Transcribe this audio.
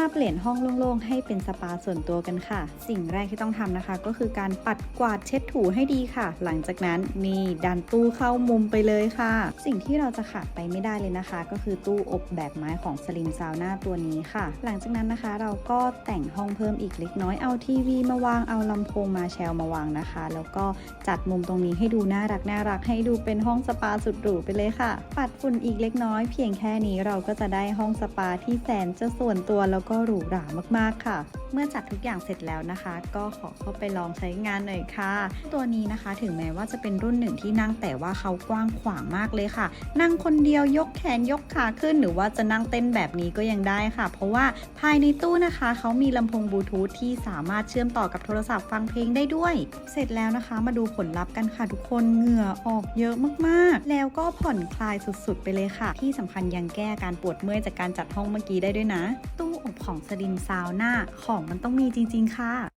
มาเปลี่ยนห้องโล่งๆ ให้เป็นสปาส่วนตัวกันค่ะ สิ่งแรกที่ต้องทำนะคะ ก็คือการปัดกวาดเช็ดถูให้ดีค่ะ หลังจากนั้นนี่ดันตู้เข้ามุมไปเลยค่ะ สิ่งที่เราจะขาดไปไม่ได้เลยนะคะ ก็คือตู้อบแบบไม้ของสลิมซาวน่าตัวนี้ค่ะ หลังจากนั้นนะคะเราก็แต่งห้องเพิ่มอีกเล็กน้อยเอาทีวีมาวางเอาลำโพงมาแชลมาวางนะคะ แล้วก็จัดมุมตรงนี้ให้ดูน่ารักน่ารักให้ดูเป็นห้องสปาสุดหรูไปเลยค่ะ ปัดฝุ่นอีกเล็กน้อย เพียงแค่นี้เราก็จะได้ห้องสปาที่แสนจะส่วนตัวแล้วก็หรูหรามากๆค่ะ เมื่อจัดทุกอย่างเสร็จแล้วนะคะ ก็ขอเข้าไปลองใช้งานหน่อยค่ะ ตัวนี้นะคะถึงแม้ว่าจะเป็นรุ่นหนึ่งที่นั่งแต่ว่าเขากว้างขวางมากเลยค่ะ นั่งคนเดียวยกแขนยกขาขึ้น หรือว่าจะนั่งเต้นแบบนี้ก็ยังได้ค่ะ เพราะว่าภายในตู้นะคะเขามีลำโพงบลูทูธที่สามารถเชื่อมต่อกับโทรศัพท์ฟังเพลงได้ด้วย เสร็จแล้วนะคะ มาดูผลลัพธ์กันค่ะทุกคนเหงื่อออกเยอะมากๆ แล้วก็ผ่อนคลายสุดๆ ไปเลยค่ะ ที่สำคัญยังแก้การปวดเมื่อยจากการจัดห้องเมื่อกี้ได้ด้วยนะ ตู้ อบของสลิมซาวน่าของมันต้องมีจริง ๆ ค่ะ